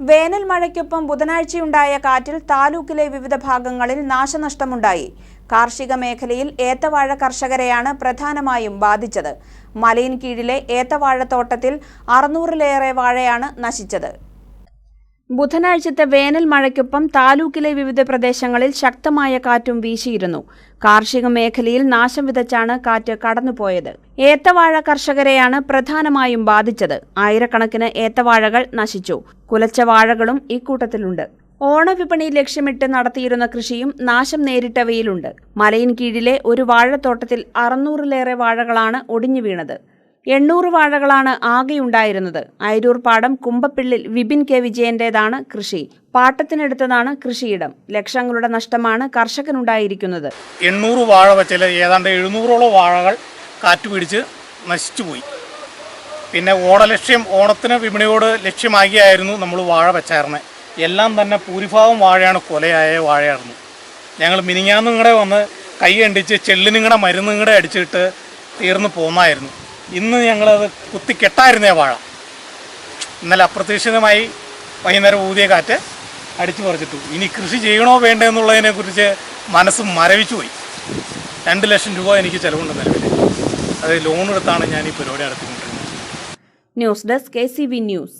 വേനൽ മഴയ്ക്കൊപ്പം ബുധനാഴ്ചയുണ്ടായ കാറ്റിൽ താലൂക്കിലെ വിവിധ ഭാഗങ്ങളിൽ നാശനഷ്ടമുണ്ടായി. കാർഷിക മേഖലയിൽ ഏത്തവാഴ കർഷകരെയാണ് പ്രധാനമായും ബാധിച്ചത്. മലയിൻ കീഴിലെ ഏത്തവാഴത്തോട്ടത്തിൽ അറുന്നൂറിലേറെ വാഴയാണ് നശിച്ചത്. ബുധനാഴ്ചത്തെ വേനൽ മഴയ്ക്കൊപ്പം താലൂക്കിലെ വിവിധ പ്രദേശങ്ങളിൽ ശക്തമായ കാറ്റും വീശിയിരുന്നു. കാർഷിക മേഖലയിൽ നാശം വിതച്ചാണ് കാറ്റ് കടന്നുപോയത്. ഏത്തവാഴ കർഷകരെയാണ് പ്രധാനമായും ബാധിച്ചത്. ആയിരക്കണക്കിന് ഏത്തവാഴകൾ നശിച്ചു. കുലച്ച വാഴകളും ഇക്കൂട്ടത്തിലുണ്ട് ഓണവിപണി ലക്ഷ്യമിട്ട് നടത്തിയിരുന്ന കൃഷിയും നാശം നേരിട്ടവയിലുണ്ട്. മലയിൻ കീഴിലെ ഒരു വാഴത്തോട്ടത്തിൽ അറുന്നൂറിലേറെ വാഴകളാണ് ഒടിഞ്ഞു വീണത്. എണ്ണൂറ് വാഴകളാണ് ആകെയുണ്ടായിരുന്നത് അയരൂർ പാടം കുമ്പപ്പിള്ളിൽ വിപിൻ കെ വിജയന്റേതാണ് കൃഷി. പാട്ടത്തിനെടുത്തതാണ് കൃഷിയിടം. ലക്ഷങ്ങളുടെ നഷ്ടമാണ് കർഷകനുണ്ടായിരിക്കുന്നത്. എണ്ണൂറ് വാഴ വെച്ചാൽ ഏതാണ്ട് എഴുന്നൂറോളം വാഴകൾ കാറ്റ് പിടിച്ച് നശിച്ചുപോയി. പിന്നെ ഓണലക്ഷ്യം ഓണത്തിന് വിപണിയോട് ലക്ഷ്യമാക്കിയായിരുന്നു നമ്മൾ വാഴ വെച്ചായിരുന്നത് എല്ലാം തന്നെ ഭൂരിഭാഗം വാഴയാണ് കൊലയായ വാഴയായിരുന്നു. ഞങ്ങൾ മിനിങ്ങാന്നും കൂടെ വന്ന് കൈ കണ്ടിച്ച് ചെള്ളിനും കൂടെ മരുന്നും കൂടെ അടിച്ചിട്ട് തീർന്നു പോന്നായിരുന്നു. ഇന്ന് ഞങ്ങളത് കുത്തി കെട്ടായിരുന്നേ വാഴ. ഇന്നലെ അപ്രതീക്ഷിതമായി വൈകുന്നേരം ഊതിയ കാറ്റ് അടിച്ചു പറിച്ചിട്ടു. ഇനി കൃഷി ചെയ്യണോ വേണ്ടേ എന്നുള്ളതിനെ കുറിച്ച് മനസ്സ് മരവിച്ചു പോയി. രണ്ട് ലക്ഷം രൂപ എനിക്ക് ചിലവുണ്ട് നിലവിൽ. അത് ലോൺ എടുത്താണ് ഞാൻ ഈ പരിപാടി നടത്തിക്കൊണ്ടിരുന്നത്. News desk K news.